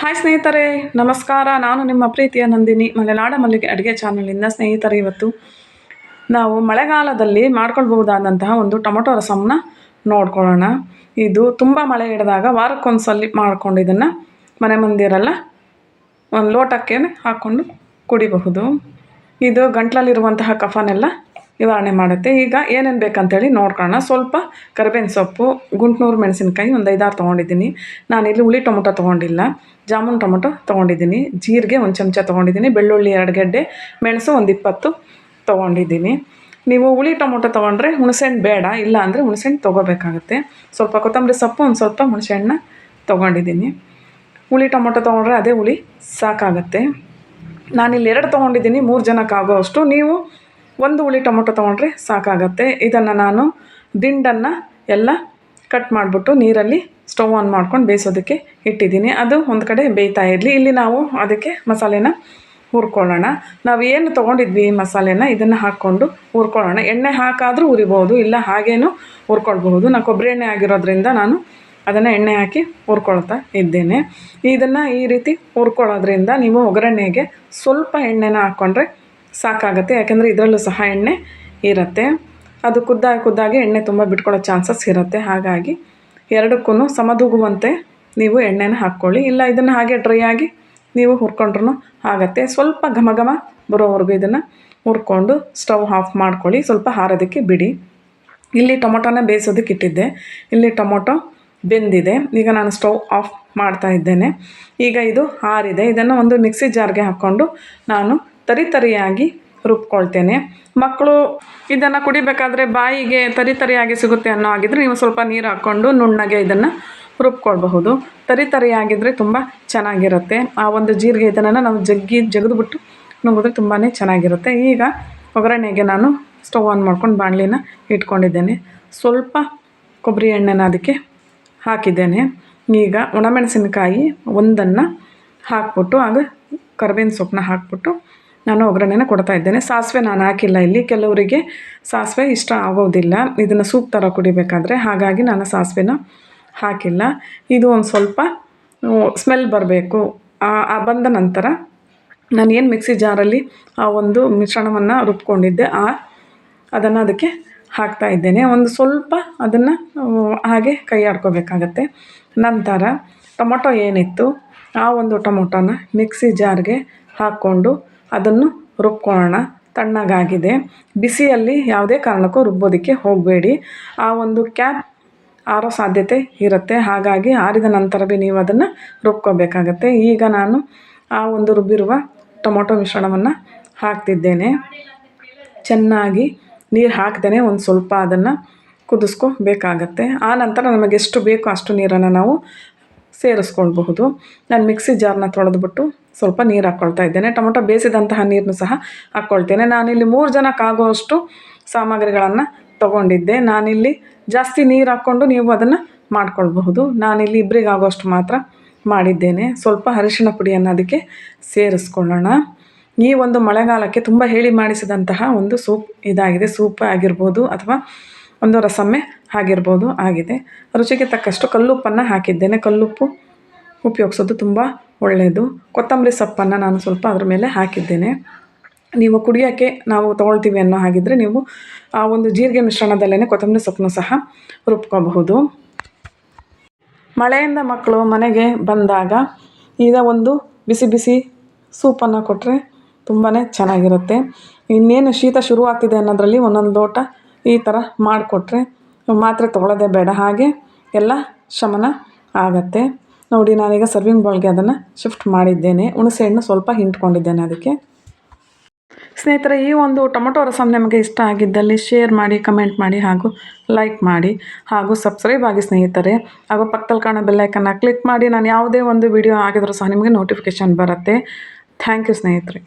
Hi ಸ್ನೇಹಿತರೆ, ನಮಸ್ಕಾರ. ನಾನು ನಿಮ್ಮ ಪ್ರೀತಿಯ ನಂದಿನಿ. ಮಲೆನಾಡ ಮಲ್ಲಿಗೆ ಅಡುಗೆ ಚಾನಲಿಂದ ಸ್ನೇಹಿತರೆ, ಇವತ್ತು ನಾವು ಮಳೆಗಾಲದಲ್ಲಿ ಮಾಡ್ಕೊಳ್ಬಹುದಾದಂತಹ ಒಂದು ಟೊಮೊಟೊ ರಸಮ್ನ ನೋಡ್ಕೊಳ್ಳೋಣ. ಇದು ತುಂಬ ಮಳೆ ಹಿಡಿದಾಗ ವಾರಕ್ಕೊಂದ್ಸಲಿ ಮಾಡ್ಕೊಂಡು ಇದನ್ನು ಮನೆ ಮಂದಿರೆಲ್ಲ ಒಂದು ಲೋಟಕ್ಕೆ ಹಾಕ್ಕೊಂಡು ಕುಡಿಬಹುದು. ಇದು ಗಂಟ್ಲಲ್ಲಿರುವಂತಹ ಕಫನೆಲ್ಲ ನಿವಾರಣೆ ಮಾಡುತ್ತೆ. ಈಗ ಏನೇನು ಬೇಕಂತೇಳಿ ನೋಡ್ಕೊಳ್ಳೋಣ. ಸ್ವಲ್ಪ ಕರಿಬೇವಿನ ಸೊಪ್ಪು, ಗುಂಟ್ನೂರು ಮೆಣಸಿನ್ಕಾಯಿ ಒಂದು ಐದಾರು ತೊಗೊಂಡಿದ್ದೀನಿ. ನಾನಿಲ್ಲಿ ಹುಳಿ ಟೊಮೊಟೊ ತೊಗೊಂಡಿಲ್ಲ. ಜಾಮೂನ್ ಟೊಮೊಟೊ ತೊಗೊಂಡಿದ್ದೀನಿ. ಜೀರಿಗೆ ಒಂದು ಚಮಚ ತೊಗೊಂಡಿದ್ದೀನಿ. ಬೆಳ್ಳುಳ್ಳಿ ಎರಡು ಗೆಡ್ಡೆ, ಮೆಣಸು ಒಂದು ಇಪ್ಪತ್ತು ತೊಗೊಂಡಿದ್ದೀನಿ. ನೀವು ಹುಳಿ ಟೊಮೊಟೊ ತೊಗೊಂಡ್ರೆ ಹುಣಸೆಹಣ್ಣು ಬೇಡ, ಇಲ್ಲ ಅಂದರೆ ಹುಣಸೆಹಣ್ಣು ತೊಗೋಬೇಕಾಗುತ್ತೆ. ಸ್ವಲ್ಪ ಕೊತ್ತಂಬರಿ ಸೊಪ್ಪು, ಒಂದು ಸ್ವಲ್ಪ ಹುಣಸೆಹಣ್ಣ ತೊಗೊಂಡಿದ್ದೀನಿ. ಹುಳಿ ಟೊಮೊಟೊ ತೊಗೊಂಡ್ರೆ ಅದೇ ಹುಳಿ ಸಾಕಾಗುತ್ತೆ. ನಾನಿಲ್ಲಿ ಎರಡು ತೊಗೊಂಡಿದ್ದೀನಿ. ಮೂರು ಜನಕ್ಕಾಗೋ ಅಷ್ಟು ನೀವು ಒಂದು ಹುಳಿ ಟೊಮೊಟೊ ತೊಗೊಂಡ್ರೆ ಸಾಕಾಗತ್ತೆ. ಇದನ್ನು ನಾನು ದಿಂಡನ್ನು ಎಲ್ಲ ಕಟ್ ಮಾಡಿಬಿಟ್ಟು ನೀರಲ್ಲಿ ಸ್ಟವ್ ಆನ್ ಮಾಡ್ಕೊಂಡು ಬೇಯಿಸೋದಕ್ಕೆ ಇಟ್ಟಿದ್ದೀನಿ. ಅದು ಒಂದು ಕಡೆ ಬೇಯ್ತಾ ಇರಲಿ. ಇಲ್ಲಿ ನಾವು ಅದಕ್ಕೆ ಮಸಾಲೆನ ಹುರ್ಕೊಳ್ಳೋಣ. ನಾವು ಏನು ತೊಗೊಂಡಿದ್ವಿ ಮಸಾಲೆನ? ಇದನ್ನು ಹಾಕ್ಕೊಂಡು ಹುರ್ಕೊಳ್ಳೋಣ. ಎಣ್ಣೆ ಹಾಕಾದರೂ ಉರಿಬೋದು ಇಲ್ಲ ಹಾಗೇನೂ ಹುರ್ಕೊಳ್ಬಹುದು. ನಾನು ಕೊಬ್ಬರಿ ಎಣ್ಣೆ ಆಗಿರೋದ್ರಿಂದ ನಾನು ಅದನ್ನು ಎಣ್ಣೆ ಹಾಕಿ ಹುರ್ಕೊಳ್ತಾ ಇದ್ದೇನೆ. ಇದನ್ನು ಈ ರೀತಿ ಹುರ್ಕೊಳ್ಳೋದ್ರಿಂದ ನೀವು ಒಗ್ಗರಣೆಗೆ ಸ್ವಲ್ಪ ಎಣ್ಣೆನ ಹಾಕ್ಕೊಂಡ್ರೆ ಸಾಕಾಗುತ್ತೆ, ಯಾಕೆಂದರೆ ಇದರಲ್ಲೂ ಸಹ ಎಣ್ಣೆ ಇರುತ್ತೆ. ಅದು ಕುದ್ದಾಗಿ ಕುದ್ದಾಗೆ ಎಣ್ಣೆ ತುಂಬ ಬಿಟ್ಕೊಳ್ಳೋ ಚಾನ್ಸಸ್ ಇರುತ್ತೆ. ಹಾಗಾಗಿ ಎರಡಕ್ಕೂ ಸಮದೂಗುವಂತೆ ನೀವು ಎಣ್ಣೆನ ಹಾಕ್ಕೊಳ್ಳಿ. ಇಲ್ಲ ಇದನ್ನು ಹಾಗೆ ಡ್ರೈ ಆಗಿ ನೀವು ಹುರ್ಕೊಂಡ್ರೂ ಆಗುತ್ತೆ. ಸ್ವಲ್ಪ ಘಮ ಘಮ ಬರೋವರೆಗೂ ಇದನ್ನು ಹುರ್ಕೊಂಡು ಸ್ಟವ್ ಆಫ್ ಮಾಡ್ಕೊಳ್ಳಿ. ಸ್ವಲ್ಪ ಹಾರೋದಕ್ಕೆ ಬಿಡಿ. ಇಲ್ಲಿ ಟೊಮೊಟೊನ ಬೇಯಿಸೋದಕ್ಕೆ ಇಟ್ಟಿದ್ದೆ. ಇಲ್ಲಿ ಟೊಮೊಟೊ ಬೆಂದಿದೆ. ಈಗ ನಾನು ಸ್ಟವ್ ಆಫ್ ಮಾಡ್ತಾ ಇದ್ದೇನೆ. ಈಗ ಇದು ಹಾರಿದೆ ಇದನ್ನು ಒಂದು ಮಿಕ್ಸಿ ಜಾರ್ಗೆ ಹಾಕ್ಕೊಂಡು ನಾನು ತರಿ ತರಿಯಾಗಿ ರುಬ್ಕೊಳ್ತೇನೆ. ಮಕ್ಕಳು ಇದನ್ನು ಕುಡಿಬೇಕಾದ್ರೆ ಬಾಯಿಗೆ ತರಿ ತರಿಯಾಗಿ ಸಿಗುತ್ತೆ ಅನ್ನೋ ಆಗಿದ್ರೆ ನೀವು ಸ್ವಲ್ಪ ನೀರು ಹಾಕ್ಕೊಂಡು ನುಣ್ಣಗೆ ಇದನ್ನು ರುಬ್ಕೊಳ್ಬಹುದು. ತರಿ ತರಿಯಾಗಿದ್ದರೆ ತುಂಬ ಚೆನ್ನಾಗಿರುತ್ತೆ. ಆ ಒಂದು ಜೀರಿಗೆ ಇದನ್ನು ನಾವು ಜಗ್ಗಿ ಜಗಿದ್ಬಿಟ್ಟು ನುಂಗಿದ್ರೆ ತುಂಬಾ ಚೆನ್ನಾಗಿರುತ್ತೆ. ಈಗ ಒಗ್ಗರಣೆಗೆ ನಾನು ಸ್ಟವ್ ಆನ್ ಮಾಡ್ಕೊಂಡು ಬಾಣಲಿನ ಇಟ್ಕೊಂಡಿದ್ದೇನೆ. ಸ್ವಲ್ಪ ಕೊಬ್ಬರಿ ಎಣ್ಣೆನ ಅದಕ್ಕೆ ಹಾಕಿದ್ದೇನೆ. ಈಗ ಒಣಮೆಣಸಿನಕಾಯಿ ಒಂದನ್ನು ಹಾಕ್ಬಿಟ್ಟು ಆಗ ಕರ್ಬೇವಿನ ಸೊಪ್ಪನ್ನ ಹಾಕ್ಬಿಟ್ಟು ನಾನು ಒಗ್ಗರಣೆನ ಕೊಡ್ತಾ ಇದ್ದೇನೆ. ಸಾಸಿವೆ ನಾನು ಹಾಕಿಲ್ಲ ಇಲ್ಲಿ. ಕೆಲವರಿಗೆ ಸಾಸಿವೆ ಇಷ್ಟ ಆಗೋದಿಲ್ಲ. ಇದನ್ನು ಸೂಪ್ ಥರ ಕುಡಿಬೇಕಾದ್ರೆ ಹಾಗಾಗಿ ನಾನು ಸಾಸಿವೆನ ಹಾಕಿಲ್ಲ. ಇದು ಒಂದು ಸ್ವಲ್ಪ ಸ್ಮೆಲ್ ಬರಬೇಕು. ಆ ಬಂದ ನಂತರ ನಾನು ಏನು ಮಿಕ್ಸಿ ಜಾರಲ್ಲಿ ಆ ಒಂದು ಮಿಶ್ರಣವನ್ನು ರುಬ್ಕೊಂಡಿದ್ದೆ, ಆ ಅದನ್ನು ಅದಕ್ಕೆ ಹಾಕ್ತಾ ಇದ್ದೇನೆ. ಒಂದು ಸ್ವಲ್ಪ ಅದನ್ನು ಹಾಗೆ ಕೈ ಆಡ್ಕೋಬೇಕಾಗತ್ತೆ. ನಂತರ ಟೊಮೊಟೊ ಏನಿತ್ತು, ಆ ಒಂದು ಟೊಮೊಟೊನ ಮಿಕ್ಸಿ ಜಾರ್ಗೆ ಹಾಕ್ಕೊಂಡು ಅದನ್ನು ರುಬ್ಕೊಳ್ಳೋಣ. ತಣ್ಣಗಾಗಿದೆ. ಬಿಸಿಯಲ್ಲಿ ಯಾವುದೇ ಕಾರಣಕ್ಕೂ ರುಬ್ಬೋದಕ್ಕೆ ಹೋಗಬೇಡಿ. ಆ ಒಂದು ಕ್ಯಾಪ್ ಆರೋ ಸಾಧ್ಯತೆ ಇರುತ್ತೆ. ಹಾಗಾಗಿ ಆರಿದ ನಂತರ ನೀವು ಅದನ್ನು ರುಬ್ಕೋಬೇಕಾಗತ್ತೆ. ಈಗ ನಾನು ಆ ಒಂದು ರುಬ್ಬಿರುವ ಟೊಮೊಟೊ ಮಿಶ್ರಣವನ್ನು ಹಾಕ್ತಿದ್ದೇನೆ. ಚೆನ್ನಾಗಿ ನೀರು ಹಾಕ್ತೇನೆ ಒಂದು ಸ್ವಲ್ಪ ಅದನ್ನು ಕುದಿಸ್ಕೋಬೇಕಾಗತ್ತೆ. ಆ ನಂತರ ನಮಗೆ ಎಷ್ಟು ಬೇಕೋ ಅಷ್ಟು ನೀರನ್ನು ನಾವು ಸೇರಿಸ್ಕೊಳ್ಬಹುದು. ನಾನು ಮಿಕ್ಸಿ ಜಾರನ್ನ ತೊಳೆದ್ಬಿಟ್ಟು ಸ್ವಲ್ಪ ನೀರು ಹಾಕ್ಕೊಳ್ತಾ ಇದ್ದೇನೆ. ಟೊಮೊಟೊ ಬೇಯಿಸಿದಂತಹ ನೀರನ್ನು ಸಹ ಹಾಕ್ಕೊಳ್ತೇನೆ ನಾನಿಲ್ಲಿ ಮೂರು ಜನಕ್ಕಾಗುವಷ್ಟು ಸಾಮಗ್ರಿಗಳನ್ನು ತೊಗೊಂಡಿದ್ದೆ. ನಾನಿಲ್ಲಿ ಜಾಸ್ತಿ ನೀರು ಹಾಕ್ಕೊಂಡು ನೀವು ಅದನ್ನು ಮಾಡ್ಕೊಳ್ಬಹುದು. ನಾನಿಲ್ಲಿ ಇಬ್ಬರಿಗಾಗುವಷ್ಟು ಮಾತ್ರ ಮಾಡಿದ್ದೇನೆ. ಸ್ವಲ್ಪ ಅರಿಶಿಣ ಪುಡಿಯನ್ನು ಅದಕ್ಕೆ ಸೇರಿಸ್ಕೊಳ್ಳೋಣ. ಈ ಒಂದು ಮಳೆಗಾಲಕ್ಕೆ ತುಂಬ ಹೇಳಿ ಮಾಡಿಸಿದಂತಹ ಒಂದು ಸೂಪ್ ಇದಾಗಿದೆ. ಸೂಪ್ ಆಗಿರ್ಬೋದು ಅಥವಾ ಒಂದು ರಸಮ್ಮೆ ಆಗಿರ್ಬೋದು ಆಗಿದೆ. ರುಚಿಗೆ ತಕ್ಕಷ್ಟು ಕಲ್ಲುಪ್ಪನ್ನು ಹಾಕಿದ್ದೇನೆ. ಕಲ್ಲುಪ್ಪು ಉಪಯೋಗಿಸೋದು ತುಂಬ ಒಳ್ಳೆಯದು ಕೊತ್ತಂಬರಿ ಸೊಪ್ಪನ್ನು ನಾನು ಸ್ವಲ್ಪ ಅದ್ರ ಮೇಲೆ ಹಾಕಿದ್ದೇನೆ. ನೀವು ಕುಡಿಯೋಕ್ಕೆ ನಾವು ತೊಗೊಳ್ತೀವಿ ಅನ್ನೋ ಹಾಗಿದ್ದರೆ ನೀವು, ಆ ಒಂದು ಜೀರಿಗೆ ಮಿಶ್ರಣದಲ್ಲೇ ಕೊತ್ತಂಬರಿ ಸೊಪ್ಪನ್ನು ಸಹ ರುಬ್ಕೋಬಹುದು. ಮಳೆಯಿಂದ ಮಕ್ಕಳು ಮನೆಗೆ ಬಂದಾಗ ಈಗ ಒಂದು ಬಿಸಿ ಬಿಸಿ ಸೂಪನ್ನು ಕೊಟ್ಟರೆ ತುಂಬಾ ಚೆನ್ನಾಗಿರುತ್ತೆ. ಇನ್ನೇನು ಶೀತ ಶುರುವಾಗ್ತಿದೆ ಅನ್ನೋದರಲ್ಲಿ ಒಂದೊಂದು ಲೋಟ ಈ ಥರ ಮಾಡಿಕೊಟ್ರೆ ಮಾತ್ರೆ ತೊಗೊಳ್ಳೋದೇ ಬೇಡ. ಹಾಗೆ ಎಲ್ಲ ಶಮನ ಆಗತ್ತೆ. ನೋಡಿ, ನಾನೀಗ ಸರ್ವಿಂಗ್ ಬೌಲ್ಗೆ ಅದನ್ನು ಶಿಫ್ಟ್ ಮಾಡಿದ್ದೇನೆ. ಹುಣಸೆಹಣ್ಣು ಸ್ವಲ್ಪ ಹಿಂಟ್ಕೊಂಡಿದ್ದೇನೆ ಅದಕ್ಕೆ. ಸ್ನೇಹಿತರೆ, ಈ ಒಂದು ಟೊಮೊಟೊ ರಸಮ್ ನಿಮಗೆ ಇಷ್ಟ ಆಗಿದ್ದಲ್ಲಿ ಶೇರ್ ಮಾಡಿ ಕಮೆಂಟ್ ಮಾಡಿ ಹಾಗೂ ಲೈಕ್ ಮಾಡಿ ಹಾಗೂ ಸಬ್ಸ್ಕ್ರೈಬ್ ಆಗಿ ಸ್ನೇಹಿತರೆ. ಹಾಗೂ ಪಕ್ಕದಲ್ಲಿ ಕಾಣೋ ಬೆಲ್ಲೈಕನ್ನ ಕ್ಲಿಕ್ ಮಾಡಿ. ನಾನು ಯಾವುದೇ ಒಂದು ವಿಡಿಯೋ ಆಗಿದ್ರೂ ಸಹ ನಿಮಗೆ ನೋಟಿಫಿಕೇಷನ್ ಬರುತ್ತೆ. ಥ್ಯಾಂಕ್ ಯು ಸ್ನೇಹಿತರೆ.